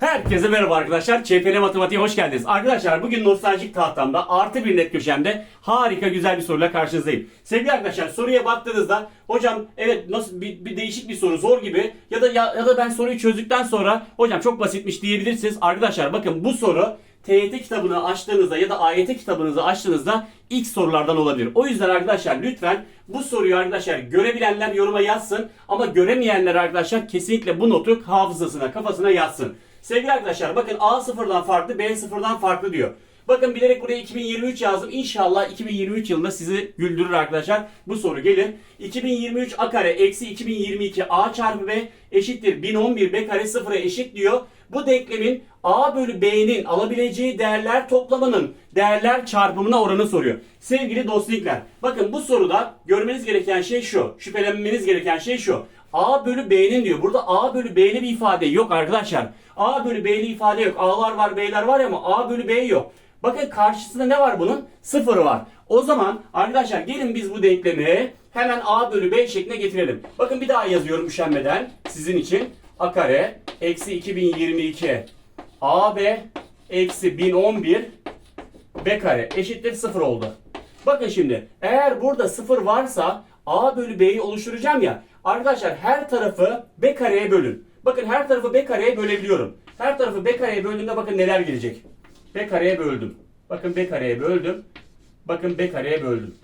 Herkese merhaba arkadaşlar. ÇPL Matematiğe hoş geldiniz. Arkadaşlar bugün nostaljik tahtamda artı bir net köşemde harika güzel bir soruyla karşınızdayım. Sevgili arkadaşlar soruya baktığınızda hocam evet nasıl bir, bir değişik bir soru zor gibi ya da ya, ya da ben soruyu çözdükten sonra hocam çok basitmiş diyebilirsiniz. Arkadaşlar bakın bu soru TYT kitabını açtığınızda ya da AYT kitabınızı açtığınızda ilk sorulardan olabilir. O yüzden arkadaşlar lütfen bu soruyu arkadaşlar görebilenler yoruma yazsın ama göremeyenler arkadaşlar kesinlikle bu notu hafızasına kafasına yazsın. Sevgili arkadaşlar bakın A sıfırdan farklı B sıfırdan farklı diyor. Bakın bilerek buraya 2023 yazdım. İnşallah 2023 yılında sizi güldürür arkadaşlar. Bu soru gelir. 2023 A kare eksi 2022 A çarpı B eşittir 1011 B kare sıfıra eşit diyor. Bu denklemin A bölü B'nin alabileceği değerler toplamının değerler çarpımına oranı soruyor. Sevgili dostlikler bakın bu soruda görmeniz gereken şey şu. Şüphelenmeniz gereken şey şu. A bölü B'nin diyor. Burada A bölü B'li bir ifade yok arkadaşlar. A bölü B'li ifade yok. A'lar var B'ler var ama A bölü B yok. Bakın karşısında ne var bunun? Sıfır var. O zaman arkadaşlar gelin biz bu denklemi hemen A bölü B şekline getirelim. Bakın bir daha yazıyorum üşenmeden sizin için. A kare eksi 2022 AB eksi 1011 B kare eşittir 0 oldu. Bakın şimdi eğer burada 0 varsa A bölü B'yi oluşturacağım ya. Arkadaşlar her tarafı B kareye bölün. Bakın her tarafı B kareye bölebiliyorum. Her tarafı B kareye böldüğümde bakın neler gelecek. B kareye böldüm. Bakın B kareye böldüm. Bakın B kareye böldüm.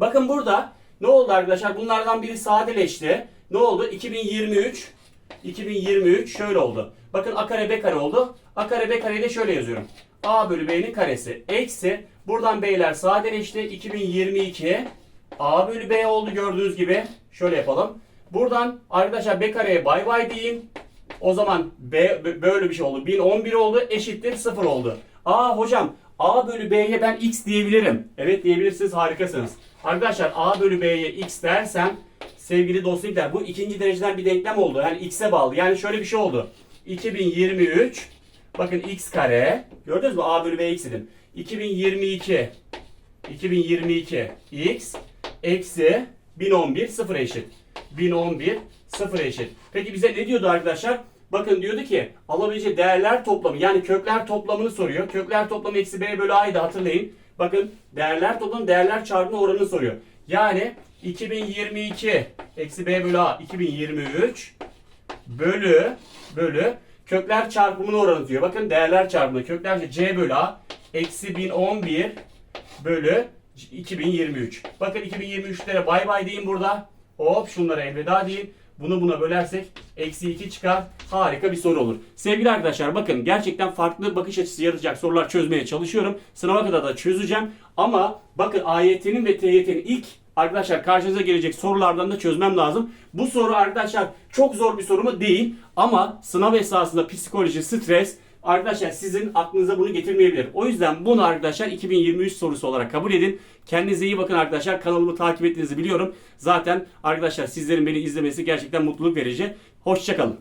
Bakın burada ne oldu arkadaşlar? Bunlardan biri sadeleşti. Ne oldu? 2023 2023 şöyle oldu. Bakın a kare b kare oldu. a kare b kareyi de şöyle yazıyorum. a bölü b'nin karesi eksi buradan b'ler sadeleşti. 2022 a bölü b oldu gördüğünüz gibi. Şöyle yapalım. Buradan arkadaşlar b kareye bay bay deyin. O zaman b- böyle bir şey oldu. 1011 oldu eşittir 0 oldu. Aa hocam A bölü B'ye ben X diyebilirim. Evet diyebilirsiniz harikasınız. Arkadaşlar A bölü B'ye X dersem sevgili dostlar bu ikinci dereceden bir denklem oldu. Yani X'e bağlı. Yani şöyle bir şey oldu. 2023 bakın X kare gördünüz mü A bölü B X dedim. 2022 2022 X eksi 1011 0 eşit. 1011 0 eşit. Peki bize ne diyordu arkadaşlar? Bakın diyordu ki alabileceği değerler toplamı yani kökler toplamını soruyor. Kökler toplamı eksi b bölü a'yı da hatırlayın. Bakın değerler toplamı değerler çarpımı oranını soruyor. Yani 2022 eksi b bölü a 2023 bölü bölü kökler çarpımının oranı diyor. Bakın değerler çarpımı kökler c bölü a eksi 1011 bölü 2023. Bakın 2023'lere bay bay deyin burada. Hop şunlara elveda deyin. Bunu buna bölersek eksi 2 çıkar. Harika bir soru olur. Sevgili arkadaşlar bakın gerçekten farklı bakış açısı yaratacak sorular çözmeye çalışıyorum. Sınava kadar da çözeceğim. Ama bakın AYT'nin ve TYT'nin ilk arkadaşlar karşınıza gelecek sorulardan da çözmem lazım. Bu soru arkadaşlar çok zor bir soru mu? Değil. Ama sınav esasında psikoloji, stres, Arkadaşlar sizin aklınıza bunu getirmeyebilir. O yüzden bunu arkadaşlar 2023 sorusu olarak kabul edin. Kendinize iyi bakın arkadaşlar. Kanalımı takip ettiğinizi biliyorum. Zaten arkadaşlar sizlerin beni izlemesi gerçekten mutluluk verici. Hoşçakalın.